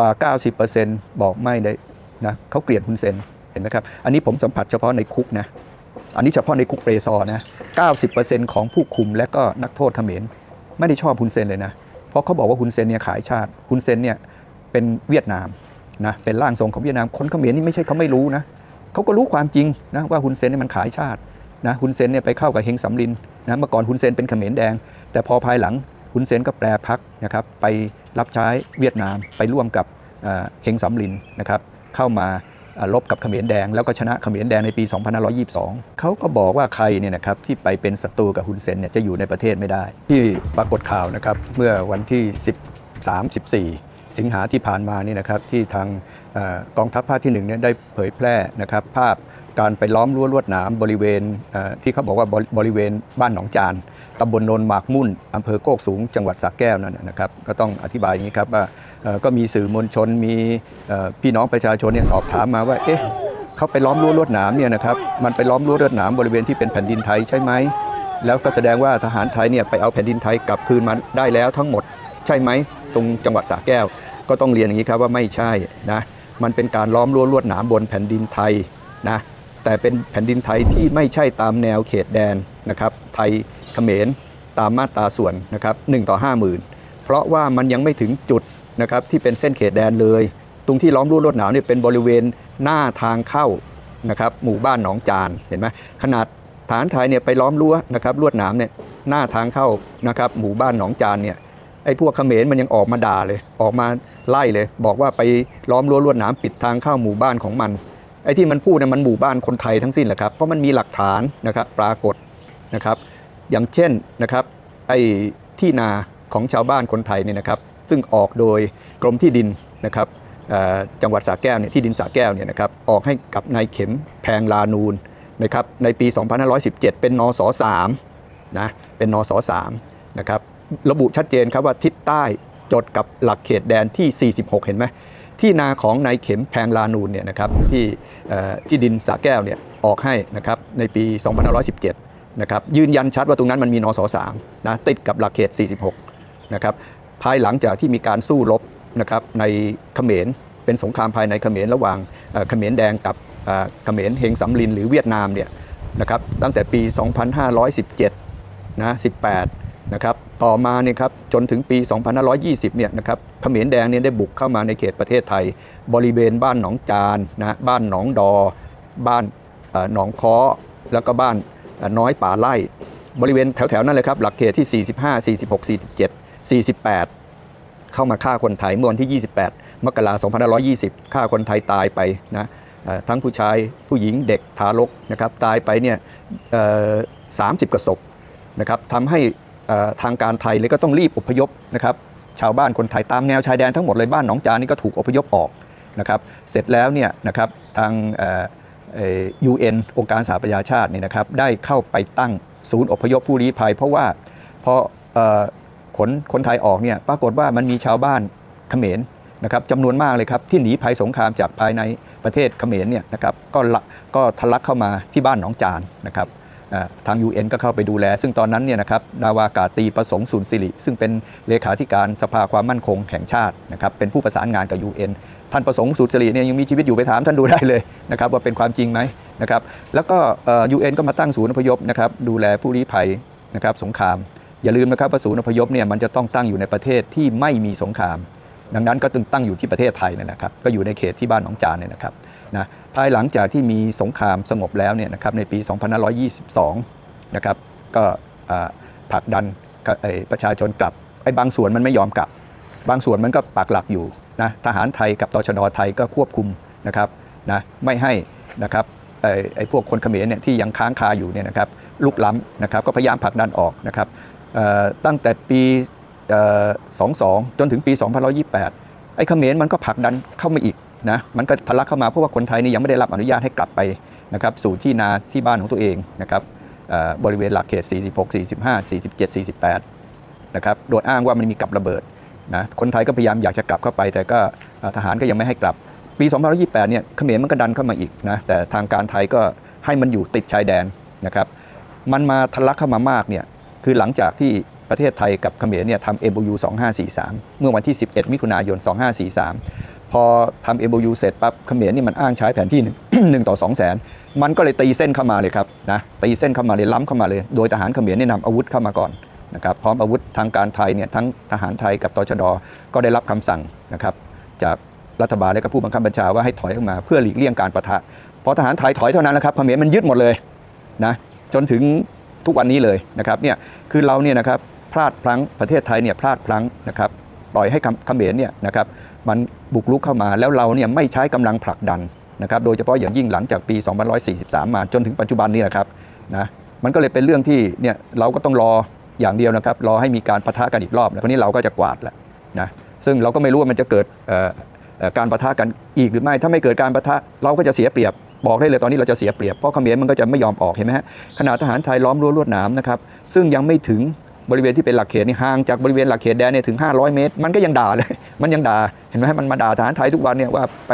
กว่า 90%บอกไม่ได้นะเขาเกลียดฮุนเซนเห็นไหมครับ อันนี้ผมสัมผัสเฉพาะในคุกนะ อันนี้เฉพาะในคุกเปรซอร์นะ 90%ของผู้คุมและก็นักโทษเขมรไม่ได้ชอบฮุนเซนเลยนะ เพราะเขาบอกว่าฮุนเซนเนี่ยขายชาติฮุนเซนเนี่ยเป็นเวียดนามนะเป็นร่างทรงของเวียดนามคนเขมรนี่ไม่ใช่เขาไม่รู้นะเขาก็รู้ความจริงนะว่าฮุนเซนเนี่ยมันขายชาตินะฮุนเซนเนี่ยไปเข้ากับเฮงสำลินนะเมื่อก่อนฮุนเซนเป็นเขมรแดง แต่พอภายหลังฮุนเซนก็แปรพักนะครับไปรับใช้เวียดนามไปร่วมกับ เฮงสำลินนะครับเข้ามาเอ่อรบกับเขมรแดง แล้วก็ชนะเขมรแดงในปี 2522 เขาก็บอกว่าใครเนี่ยนะครับที่ไปเป็นศัตรูกับฮุนเซนเนี่ยจะอยู่ในประเทศไม่ได้ ที่ปรากฏข่าวนะครับเมื่อวันที่ 13 14 สิงหาที่ผ่านมานี่นะครับที่ทางอกองทัพภาคที่1เนี่ยได้เผยแพร่นะครับภาพการไปล้อมรั้วลวดหนามบริเวณที่เขาบอกว่าบบริเวณบ้านหนองจาน ตำบลโนนหมากมุ่นอำเภอโคกสูงจังหวัดสระแก้วนั่นนะครับก็ต้องอธิบายอย่างนี้ครับว่าก็มีสื่อมวลชนมีพี่น้องประชาชนเนี่ยสอบถามมาว่าเอ๊ะเขาไปล้อมรั้วลวดหนามเนี่ยนะครับมันไปล้อมรั้วลวดหนามบริเวณที่เป็นแผ่นดินไทยใช่ไหมแล้วก็แสดงว่าทหารไทยเนี่ยไปเอาแผ่นดินไทยกลับคืนมาได้แล้วทั้งหมดใช่ไหมตรงจังหวัดสระแก้ว ก็ต้องเรียนอย่างนี้ครับว่าไม่ใช่นะมันเป็นการล้อมรั้วลวดหนามบนแผ่นดินไทยนะแต่เป็นแผ่นดินไทยที่ไม่ใช่ตามแนวเขตแดนนะครับ ทยเขมรตามมาตราส่วนนะครับ1ต่อ 50,000 เพราะว่ามันยังไม่ถึงจุดนะครับที่เป็นเส้นเขตแดนเลย ตรงที่ล้อมรั้วลวดหนามเนี่ยเป็นบริเวณหน้าทางเข้านะครับหมู่บ้านหนองจานเห็นไหมขนาดฐานไทยเนี่ยไปล้อมรั้วนะครับลวดหนามเนี่ยหน้าทางเข้านะครับหมู่บ้านหนองจานเนี่ยไอ้พวกเขมรมันยังออกมาด่าเลย ออกมาไล่เลย บอกว่าไปล้อมรั้วลวดหนามปิดทางเข้าหมู่บ้านของมันไอ้ที่มันพูดเนี่ยมันหมู่บ้านคนไทยทั้งสิ้นแหละครับเพราะมันมีหลักฐานนะครับปรากฏ นะครับ อย่างเช่นนะครับไอ้ที่นาของชาวบ้านคนไทยเนี่ยนะครับ ซึ่งออกโดยกรมที่ดินนะครับจังหวัดสระแก้วเนี่ยที่ดินสระแก้วเนี่ยนะครับออกให้กับนายเข็มแพงลานูนนะครับในปี 2517 เป็นนส3นะเป็นนส3นะครับระบุชัดเจนครับว่าทิศใต้จดกับหลักเขตแดนที่ 46 เห็นไหมที่นาของนายเข็มแพงลานูนเนี่ยนะครับที่ที่ดินสระแก้วเนี่ยออกให้นะครับในปี 2517 นะครับยืนยันชัดว่าตรงนั้นมันมีนส3นะติดกับหลักเขต 46 นะครับภายหลังจากที่มีการสู้รบนะครับในเขมรเป็นสงครามภายในเขมรระหว่างเขมรแดงกับเขมรเฮงสำลินหรือเวียดนามเนี่ยนะครับตั้งแต่ปี 2517 นะ 18 นะครับต่อมาเนี่ยครับจนถึงปี 2520 เนี่ยนะครับเขมรแดงเนี่ยได้บุกเข้ามาในเขตประเทศไทย บริเวณบ้านหนองจานนะบ้านหนองดอ บ้านหนองค้อแล้วก็บ้าน น้อยป่าไร่บริเวณแถวๆนั้นเลยครับ หลักเขตที่ 45 46 47 48 เข้ามาฆ่าคนไทยเมื่อวันที่ 28 มกราคม2520 ฆ่าคนไทยตายไปนะทั้งผู้ชายผู้หญิงเด็กทารกนะครับตายไปเนี่ยเอ่อ30กว่าศพนะครับทำให้ทางการไทยเลยก็ต้องรีบอพยพนะครับชาวบ้านคนไทยตามแนวชายแดนทั้งหมดเลยบ้านหนองจานนี่ก็ถูกอพยพออกนะครับเสร็จแล้วเนี่ยนะครับทาง UN องค์การสหประชาชาติเนี่ยนะครับได้เข้าไปตั้งศูนย์อพยพผู้ลี้ภัย เพราะว่าพอออขนคนไทยออกเนี่ยปรากฏว่ามันมีชาวบ้านเขมรนะครับจำนวนมากเลยครับที่หนีภัยสงครามจากภายในประเทศเขมรเนี่ยนะครับก็ละก็ทะลักเข้ามาที่บ้านหนองจานนะครับทาง UN ก็เข้าไปดูแล ซึ่งตอนนั้นเนี่ยนะครับนาวากาตีประสงค์สุนสิริ ซึ่งเป็นเลขาธิการสภาความมั่นคงแห่งชาตินะครับเป็นผู้ประสานงานกับ UN ท่านประสงค์สุนสิริเนี่ยยังมีชีวิตอยู่ไปถามท่านดูได้เลยนะครับว่าเป็นความจริงไหมนะครับแล้วก็เอ่อ UN ก็มาตั้งศูนย์อพยพนะครับดูแลผู้ลี้ภัยนะครับสงคราม อย่าลืมนะครับว่าศูนย์อพยพเนี่ยมันจะต้องตั้งอยู่ในประเทศที่ไม่มีสงคราม ดังนั้นก็ตึงตั้งอยู่ที่ประเทศไทยนี่ยนะครับก็อยู่ในเขตที่บ้านหนองจานเนี่ยนะครับนะภายหลังจากที่มีสงครามสงบแล้วเนี่ยนะครับในปี 2522 นะครับก็ผลักดันประชาชนกลับไอ้บางส่วนมันไม่ยอมกลับ บางส่วนมันก็ปักหลักอยู่นะทหารไทยกับตชดไทยก็ควบคุมนะครับนะไม่ให้นะครับไอ้ไอพวกคนเขมรเนี่ยที่ยังค้างคาอยู่เนี่ยนะครับลุกล้ำนะครับก็พยายามผลักดันออกนะครับตั้งแต่ปีเอ่อ22 จนถึงปี2128 ไอ้เขมรมันก็ผลักดันเข้ามาอีกนะมันก็ทะลักเข้ามาเพราะว่าคนไทยนี่ยังไม่ได้รับอนุญาตให้กลับไปนะครับสู่ที่นาที่บ้านของตัวเองนะครับบริเวณหลักเขต 46 45 47 48 นะครับโดยอ้างว่ามันมีกับระเบิด นะคนไทยก็พยายามอยากจะกลับเข้าไป แต่ก็ทหารก็ยังไม่ให้กลับ ปี 2028 เนี่ยเขมรมันก็ดันเข้ามาอีกนะแต่ทางการไทยก็ให้มันอยู่ติดชายแดนนะครับมันมาทะลักเข้ามามากเนี่ยคือหลังจากที่ประเทศไทยกับเขมรเนี่ยทำ MOU 2543 เมื่อวันที่ 11 มิถุนายน 2543 พอทำ MOU เสร็จปั๊บเขมรนี่มันอ้างใช้แผนที่หนึ่งหนึ่งต่อ2 0 0แสน มันก็เลยตีเส้นเข้ามาเลยครับนะตีเส้นเข้ามาเลยล้ำเข้ามาเลย โดยทหารเขมรเนี่ยนำอาวุธเข้ามาก่อน นะครับพร้อมอาวุธทางการไทยเนี่ยทั้งทหารไทยกับตชดก็ได้รับคำสั่งนะครับจากรัฐบาลและก็ผู้บังคับบัญชาว่าให้ถอยออกมาเพื่อหลีกเลี่ยงการประทะพอทหารไทยถอยเท่านั้นแหละครับเขมรมันยึดหมดเลยนะจนถึงทุกวันนี้เลยนะครับเนี่ยคือเราเนี่ยนะครับพลาดพลั้งประเทศไทยเนี่ยพลาดพลั้งนะครับปล่อยให้เขมรเนี่ยนะครับมันบุกรุกเข้ามาแล้วเราเนี่ยไม่ใช้กำลังผลักดันนะครับโดยเฉพาะอย่างยิ่งหลังจากปี2543 มาจนถึงปัจจุบันนี้นะครับนะมันก็เลยเป็นเรื่องที่เนี่ยเราก็ต้องรอ อย่างเดียวนะครับรอให้มีการปะทะกันอีกรอบแล้วคราวนี้เราก็จะกวาดแหละนะซึ่งเราก็ไม่รู้ว่ามันจะเกิดการปะทะกันอีกหรือไม่ ถ้าไม่เกิดการปะทะเราก็จะเสียเปรียบบอกได้เลยตอนนี้เราจะเสียเปรียบเพราะเขมรมันก็จะไม่ยอมออกเห็นไหมฮะขนาดทหารไทยล้อมรั้วลวดหนามนะครับซึ่งยังไม่ถึง บริเวณที่เป็นหลักเขตนี่ห่างจากบริเวณหลักเขตแดนเนี่ยถึง 500 เมตร มันก็ยังด่าเลย มันยังด่าเห็นไหมมันมาด่าทหารไทยทุกวันเนี่ยว่าไป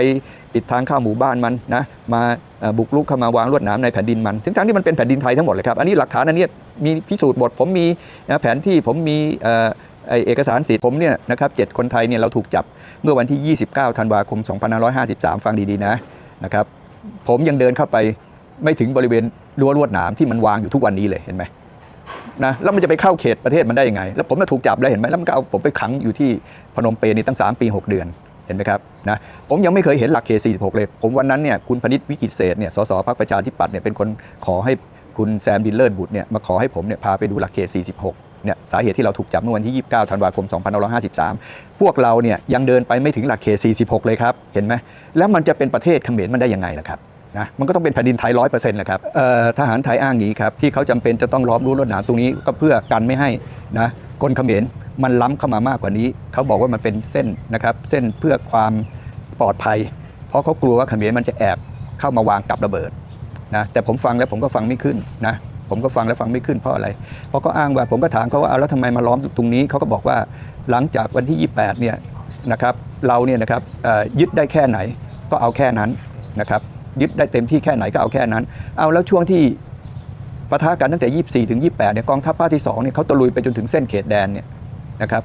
ปิดทางเข้าหมู่บ้านมันนะมาบุกรุกเข้ามาวางลวดหนามในแผ่นดินมันทั้งๆที่มันเป็นแผ่นดินไทยทั้งหมดเลยครับอันนี้หลักฐานอันนี้มีพิสูจน์หมดผมมีแผนที่ผมมีเอกสารสิทธิ์ผมเนี่ยนะครับเจ็ดคนไทยเนี่ยเราถูกจับเมื่อวันที่ 29 ธันวาคม 2553 ฟังดีๆนะนะครับผมยังเดินเข้าไปไม่ถึงบริเวณรั้วลวดหนามที่มันวางอยู่ทุกวันนี้เลยเห็นไหม นะแล้วมันจะไปเข้าเขตประเทศมันได้ยังไง แล้วผมมาถูกจับแล้วเห็นไหมแล้วมันก็เอาผมไปขังอยู่ที่พนมเปญนี่ตั้ง 3 ปี 6 เดือนเห็นไหมครับนะผมยังไม่เคยเห็นหลักเขต46 เลย ผมวันนั้นเนี่ยคุณพนิษฐ์วิกิเศษเนี่ยสสพรรคประชาธิปัตย์เนี่ยเป็นคนขอให้คุณแซมบินเลิศบุตรเนี่ยมาขอให้ผมเนี่ยพาไปดูหลักเขต46เนี่ยสาเหตุที่เราถูกจับเมื่อวันที่ 29 ธันวาคม 2553 พวกเราเนี่ยยังเดินไปไม่ถึงหลักเขต46 เลยครับเห็นไหมแล้วมันจะเป็นประเทศเขมรมันได้ยังไงล่ะครับ นะมันก็ต้องเป็นแผ่นดินไทยร้อยเปอร์เซ็นต์แหละครับทหารไทยอ้างอย่างนี้ครับที่เขาจำเป็นจะต้องล้อมรั้วลวดหนามตรงนี้ก็เพื่อกันไม่ให้นะคนเขมรมันล้ำเข้ามามากกว่านี้ เขาบอกว่ามันเป็นเส้นนะครับเส้นเพื่อความปลอดภัย เพราะเขากลัวว่าเขมรมันจะแอบเข้ามาวางกับระเบิดนะแต่ผมฟังแล้วผมก็ฟังไม่ขึ้นนะผมก็ฟังแล้วฟังไม่ขึ้นเพราะอะไร เพราะเขาอ้างว่าผมก็ถามเขาว่าเอาแล้วทำไมมาล้อมตรงนี้เขาก็บอกว่าหลังจากวันที่ 28เนี่ยนะครับเราเนี่ยนะครับยึดได้แค่ไหนก็เอาแค่นั้นนะครับ ยึดได้เต็มที่แค่ไหนก็เอาแค่นั้น เอาแล้วช่วงที่ปะทะกันตั้งแต่ 24 ถึง 28 เนี่ยกองทัพภาคที่2เนี่ยเขาตะลุยไปจนถึงเส้นเขตแดนเนี่ยนะครับ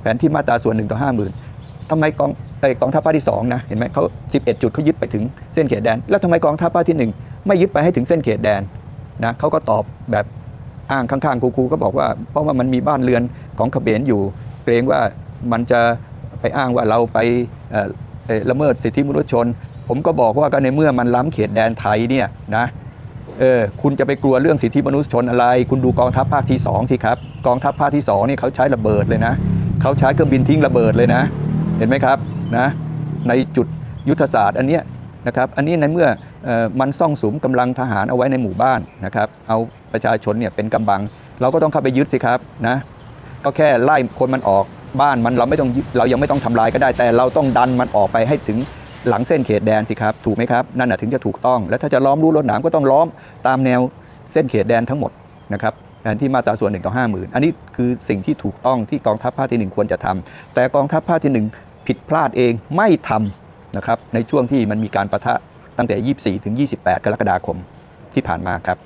แผนที่มาตราส่วน1ต่อ 50,000ทำไมกองไอกองทัพภาคที่2นะเห็นไหมเขา11 จุดเขายึดไปถึงเส้นเขตแดน แล้วทำไมกองทัพภาคที่ 1 ไม่ยึดไปให้ถึงเส้นเขตแดนนะเขาก็ตอบแบบอ้างข้างๆครูๆก็บอกว่า เพราะว่ามันมีบ้านเรือนของเขมรอยู่ เกรงว่ามันจะไปอ้างว่าเราไปละเมิดสิทธิมนุษยชน ผมก็บอกว่าก็ในเมื่อมันล้ำเขตแดนไทยเนี่ยนะเออคุณจะไปกลัวเรื่องสิทธิมนุษยชนอะไร คุณดูกองทัพภาคที่สองสิครับ กองทัพภาคที่สองนี่เขาใช้ระเบิดเลยนะเขาใช้เครื่องบินทิ้งระเบิดเลยนะ เห็นไหมครับนะในจุดยุทธศาสตร์อันเนี้ยนะครับอันนี้ในเมื่ออมันซ่องสุมกำลังทหารเอาไว้ในหมู่บ้านนะครับเอาประชาชนเนี่ยเป็นกำบัง เราก็ต้องเข้าไปยึดสิครับนะก็แค่ไล่คนมันออกบ้านมันเราไม่ต้องเรายังไม่ต้องทำลายก็ได้แต่เราต้องดันมันออกไปให้ถึง หลังเส้นเขตแดนสิครับถูกไหมครับนั่นนะถึงจะถูกต้อง แล้วถ้าจะล้อมรั้วรวดหนามก็ต้องล้อมตามแนวเส้นเขตแดนทั้งหมดนะครับแผนที่มาตราส่วนหนึ่งต่อห้าหมื่นอันนี้คือสิ่งที่ถูกต้องที่กองทัพภาคที่หนึ่งควรจะทำแต่กองทัพภาคที่หนึ่งผิดพลาดเองไม่ทำนะครับในช่วงที่มันมีการประทะตั้งแต่ 24 ถึง 28 กรกฎาคมที่ผ่านมาครับ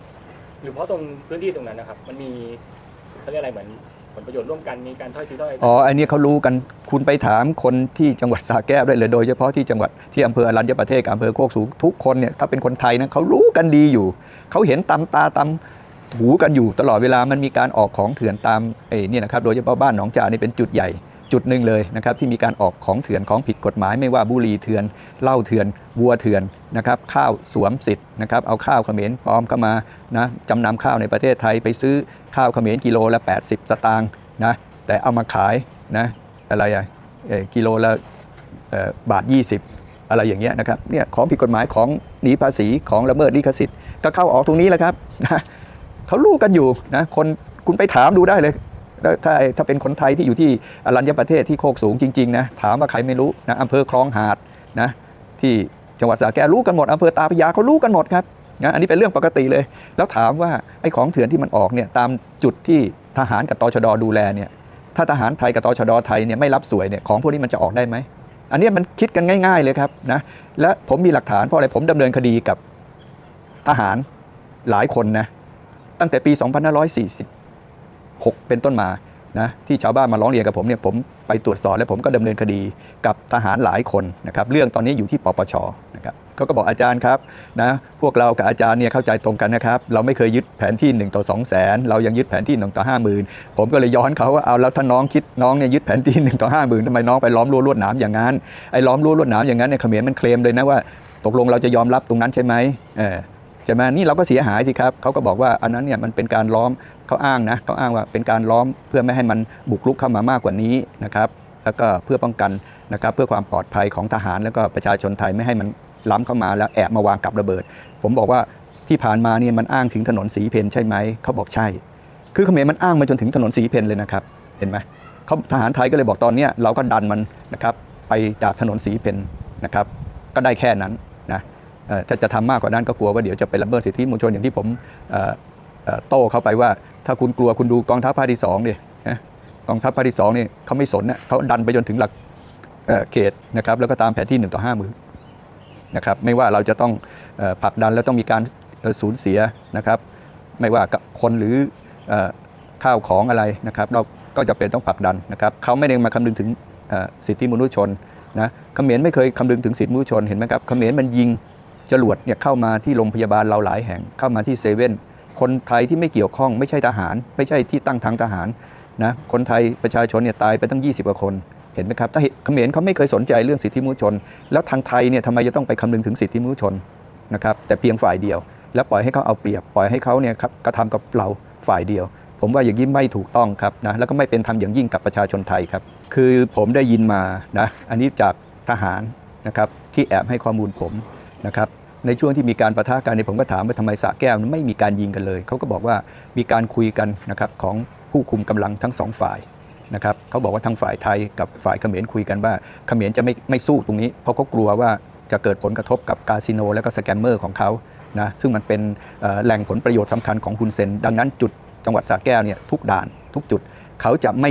หรือเพราะตรงพื้นที่ตรงนั้นนะครับ มันมีเขาเรียกอะไรเหมือน ลประโยชน์ร่วมกันมีการถ้อยทีถ้อยอาศัยอ๋ออันนี้เขารู้กันคุณไปถามคนที่จังหวัดสระแก้วได้เลยโดยเฉพาะที่จังหวัดที่อำเภออรัญญประเทศกับอำเภอโคกสูงทุกคนเนี่ยถ้าเป็นคนไทยนะเขารู้กันดีอยู่เขาเห็นตำตาตำหูกันอยู่ตลอดเวลามันมีการออกของเถื่อนตามไอ้นี่นะครับ โดยเฉพาะบ้านหนองจานี่เป็นจุดใหญ่ จุดหนึ่งเลยนะครับที่มีการออกของเถื่อนของผิดกฎหมาย ไม่ว่าบุหรี่เถื่อนเหล้าเถื่อนวัวเถื่อนนะครับข้าวสวมสิทธิ์นะครับเอาข้าวเขมรปลอมเข้ามานะจำนำข้าวในประเทศไทยไปซื้อข้าวเขมรกิโลละ 80 สตางค์นะแต่เอามาขายนะอะไรอะเอ่กิโลละบาท 20 อะไรอย่างเงี้ยนะครับเนี่ยของผิดกฎหมายของหนีภาษีของละเมิดลิขสิทธิ์ก็เข้าออกตรงนี้แหละครับนะเขารู้กันอยู่นะคนคุณไปถามดูได้เลย ถ้าถ้าเป็นคนไทยที่อยู่ที่อรัญญประเทศที่โคกสูงจริงๆนะถามว่าใครไม่รู้นะอำเภอคลองหาดนะที่จังหวัดสระแก้วรู้กันหมดอำเภอตาพยาเขารู้กันหมดครับนะอันนี้เป็นเรื่องปกติเลย แล้วถามว่าไอ้ของเถื่อนที่มันออกเนี่ยตามจุดที่ทหารกับตชดดูแลเนี่ยถ้าทหารไทยกับตชดไทยเนี่ยไม่รับสวยเนี่ยของพวกนี้มันจะออกได้ไหมอันนี้มันคิดกันง่าย ๆเลยครับนะและผมมีหลักฐานเพราะอะไรผมดำเนินคดีกับทหารหลายคนนะตั้งแต่ปี 2540 6 เป็นต้นมานะที่ชาวบ้านมาร้องเรียนกับผมเนี่ยผมไปตรวจสอบและผมก็ดำเนินคดีกับทหารหลายคนนะครับเรื่องตอนนี้อยู่ที่ปปชนะครับเขาก็บอกอาจารย์ครับนะพวกเรากับอาจารย์เนี่ยเข้าใจตรงกันนะครับ เราไม่เคยยึดแผนที่1ต่อ2 0 0แสนเรายังยึดแผนที่1ต่อ5 0,000 ผมก็เลยย้อนเขาว่าเอาแล้วถ้าน้องคิดน้องเนี่ยยึดแผนที่1ต่อ5 0,000ทำไมน้องไปล้อมรั้วลวดหนามอย่างนั้นไอ้ล้อมรั้วลวดหนามอย่างนั้นเนี่ยเขมรมันเคลมเลยนะว่าตกลงเราจะยอมรับตรงนั้นใช่ไหมเออใช่ไหมนี่เราก็เสียหายสิครับเขาก็บอกว่าอันนั้นเนี่ยมันเป็นการล้อม เขาอ้างนะเขาอ้างว่าเป็นการล้อมเพื่อไม่ให้มันบุกรุกเข้ามามากกว่านี้นะครับแล้วก็เพื่อป้องกันนะครับเพื่อความปลอดภัยของทหาร แล้วก็ประชาชนไทยไม่ให้มันล้ำเข้ามาแล้วแอบมาวางกับระเบิด ผมบอกว่าที่ผ่านมาเนี่ยมันอ้างถึงถนนสีเพนใช่ไหมเขาบอกใช่ คือเขมรมันอ้างมาจนถึงถนนสีเพนเลยนะครับเห็นไหมเขาทหารไทยก็เลยบอกตอนเนี้ยเราก็ดันมันนะครับไปจากถนนสีเพนนะครับก็ได้แค่นั้นนะถ้าจะทำมากกว่านั้นก็กลัวว่าเดี๋ยวจะไปละเมิดสิทธิมวลชนอย่างที่ผมโต้เข้าไปว่า ถ้าคุณกลัวคุณดูกองทัพภาคที่สองดิกองทัพภาคที่สองนี่เขาไม่สนนะเขาดันไปจนถึงหลักเเขตนะครับแล้วก็ตามแผนที่1ต่อ5มือนะครับไม่ว่าเราจะต้องผลักดันแล้วต้องมีการสูญเสียนะครับไม่ว่ากับคนหรืออข้าวของอะไรนะครับเราก็จะเป็นต้องผลักดันนะครับเขาไม่ได้มาคำนึงถึงสิทธิมนุษยชนนะเขมรไม่เคยคำนึงถึงสิทธิมนุษยชนเห็นไหมครับเขมรมันยิงจรวดเนี่ยเข้ามาที่โรงพยาบาลเราหลายแห่งเข้ามาที่เซเว่น คนไทยที่ไม่เกี่ยวข้องไม่ใช่ทหาร ไม่ใช่ที่ตั้งทางทหารนะคนไทยประชาชนเนี่ยตายไปตั้ง 20กว่าคนเห็นไหมครับถ้าเขมรเขาไม่เคยสนใจเรื่องสิทธิมนุษยชน แล้วทางไทยเนี่ยทำไมจะต้องไปคำนึงถึงสิทธิมนุษยชนนะครับแต่เพียงฝ่ายเดียว แล้วปล่อยให้เขาเอาเปรียบปล่อยให้เขาเนี่ยครับกระทำกับเราฝ่ายเดียว ผมว่าอย่างนี้ไม่ถูกต้องครับนะแล้วก็ไม่เป็นธรรมอย่างยิ่งกับประชาชนไทยครับคือผมได้ยินมานะอันนี้จากทหารนะครับที่แอบให้ข้อมูลผมนะครับ ในช่วงที่มีการประทะกันเนี่ยผมก็ถามว่าทำไมสระแก้วไม่มีการยิงกันเลย เขาก็บอกว่ามีการคุยกันนะครับของผู้คุมกำลังทั้งสองฝ่ายนะครับเขาบอกว่าทางฝ่ายไทยกับฝ่ายเขมรคุยกันว่าเขมรจะไม่ไม่สู้ตรงนี้ เพราะเขากลัวว่าจะเกิดผลกระทบกับคาสิโน และก็สแกมเมอร์ของเขานะซึ่งมันเป็นแหล่งผลประโยชน์สำคัญของคุณเซน ดังนั้นจุดจังหวัดสระแก้วเนี่ยทุกด่านทุกจุดเขาจะไม่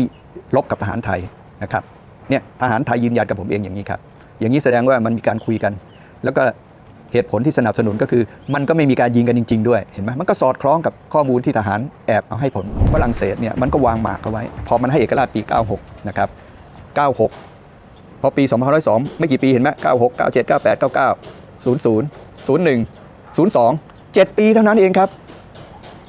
ลบกับทหารไทยนะครับเนี่ยทหารไทยยืนยันกับผมเองอย่างนี้ครับอย่างนี้แสดงว่ามันมีการคุยกัน แล้วก็ เหตุผลที่สนับสนุนก็คือ มันก็ไม่มีการยิงกันจริง ๆ ด้วยเห็นไหมมันก็สอดคล้องกับข้อมูลที่ทหารแอบเอาให้ผลฝรั่งเศสเนี่ยมันก็วางหมากเอาไว้ พอมันให้เอกราชปี 96 นะครับ 96 พอปี 2502 ไม่กี่ปีเห็นไหม96 97 98 99 00 01 02 7 ปีเท่านั้นเองครับ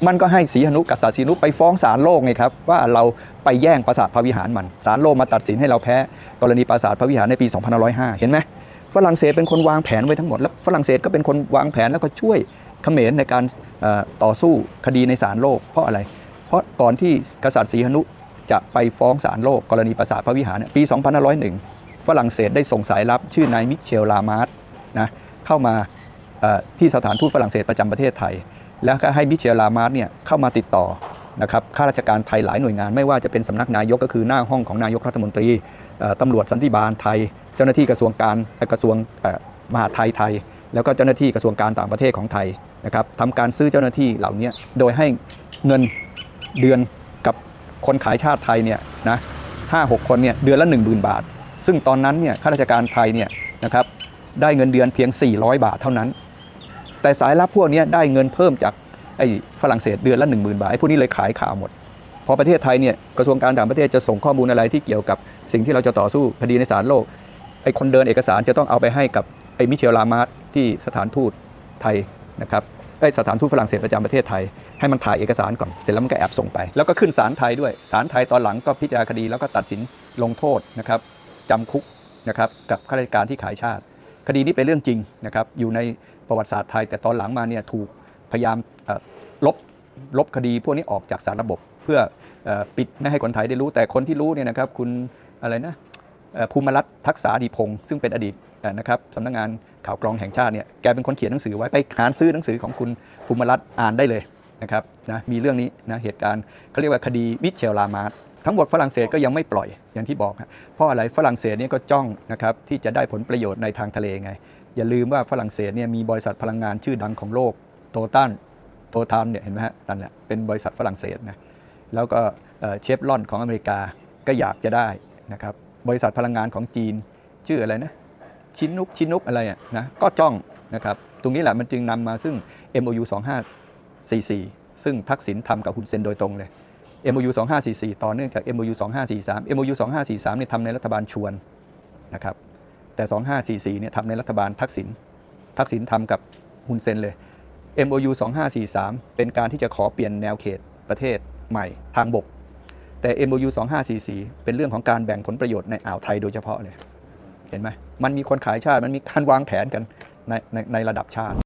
มันก็ให้ศรีหนุกับศาสีนุไปฟ้องศาลโลกไงครับว่าเราไปแย่งปราสาทพระวิหารมันศาลโลกมาตัดสินให้เราแพ้กรณีปราสาทพระวิหารในปี 2505 เห็นไหม ฝรั่งเศสเป็นคนวางแผนไว้ทั้งหมด แล้วฝรั่งเศสก็เป็นคนวางแผนแล้วก็ช่วยเขมรในการต่อสู้คดีในศาลโลก เพราะอะไร เพราะก่อนที่กษัตริย์ศรีหนุจะไปฟ้องศาลโลก กรณีปราสาทพระวิหารเนี่ยปี 2501 ฝรั่งเศสได้ส่งสายลับชื่อนายมิเชลลามาร์ตนะเข้ามาที่สถานทูตฝรั่งเศสประจำประเทศไทย แล้วก็ให้มิเชลลามาร์ตเนี่ยเข้ามาติดต่อนะครับข้าราชการไทยหลายหน่วยงานไม่ว่าจะเป็นสำนักนายกก็คือหน้าห้องของนายกรัฐมนตรีเอ่อตำรวจสันติบาลไทย เจ้าหน้าที่กระทรวงการกระทรวงมหาไทยไทย แล้วก็เจ้าหน้าที่กระทรวงการต่างประเทศของไทยนะครับทำการซื้อเจ้าหน้าที่เหล่านี้โดยให้เงินเดือนกับคนขายชาติไทยเนี่ยนะห้าหกคนเนี่ยเดือนละ 1 0,000 บาท ซึ่งตอนนั้นเนี่ยข้าราชการไทยเนี่ยนะครับได้เงินเดือนเพียง 400 บาทเท่านั้น แต่สายลับพวกนี้ได้เงินเพิ่มจากไอ้ฝรั่งเศสเดือนละ 1 0,000 บาทไอ้พวกนี้เลยขายข่าวหมด พอประเทศไทยเนี่ยกระทรวงการต่างประเทศจะส่งข้อมูลอะไรที่เกี่ยวกับสิ่งที่เราจะต่อสู้คดีในศาลโลก อ้คนเดินเอกสารจะต้องเอาไปให้กับไอ้มิเชลลามาร์ตที่สถานทูตไทยนะครับไอ้สถานทูตฝรั่งเศสประจำประเทศไทย ให้มันถ่ายเอกสารก่อนเสร็จแล้วมันก็แอบส่งไป แล้วก็ขึ้นศาลไทยด้วยศาลไทยตอนหลังก็พิจารณาคดีแล้วก็ตัดสินลงโทษนะครับจำคุกนะครับกับข้าราชการที่ขายชาติ คดีนี้เป็นเรื่องจริงนะครับอยู่ในประวัติศาสตร์ไทย แต่ตอนหลังมาเนี่ยถูกพยายามลบลบคดีพวกนี้ออกจากสารระบบ เพื่ออปิดไม่ให้คนไทยได้รู้แต่คนที่รู้เนี่ยนะครับคุณอะไรนะ ภูมิรัตน์ทักษาดีพงศ์ซึ่งเป็นอดีตนะครับสำนักงานข่าวกรองแห่งชาติเนี่ยแกเป็นคนเขียนหนังสือไว้ไปหาซื้อหนังสือของคุณภูมิรัตน์อ่านได้เลยนะครับนะมีเรื่องนี้นะเหตุการณ์เขาเรียกว่าคดีมิเชลลามาร์ทั้งหมดฝรั่งเศสก็ยังไม่ปล่อยอย่างที่บอกเพราะอะไรฝรั่งเศสเนี่ยก็จ้องนะครับที่จะได้ผลประโยชน์ในทางทะเลไง อย่าลืมว่าฝรั่งเศสเนี่ยมีบริษัทพลังงานชื่อดังของโลกโตตันโตทานเนี่ยเห็นไหมฮะนั่นแหละเป็นบริษัทฝรั่งเศสนะแล้วก็เชฟลอนของอเมริกาก็อยากจะได้นะครับ บริษัทพลังงานของจีน ชื่ออะไรนะชินุกชินุกอะไรอะนะก็จ้องนะครับตรงนี้แหละมันจึงนำมาซึ่ง MOU 2544 ซึ่งทักษิณทำกับคุณเซนโดยตรงเลย MOU 2544 ต่อเนื่องจาก MOU 2543 MOU 2543เนี่ยทำในรัฐบาลชวนนะครับแต่ 2544เนี่ยทำในรัฐบาลทักษิณทักษิณทำกับฮุนเซนเลย MOU 2543 เป็นการที่จะขอเปลี่ยนแนวเขตประเทศใหม่ทางบก แต่ MOU 2544 เป็นเรื่องของการแบ่งผลประโยชน์ในอ่าวไทยโดยเฉพาะเลย เห็นไหมมันมีคนขายชาติ มันมีการวางแผนกันในในในระดับชาติ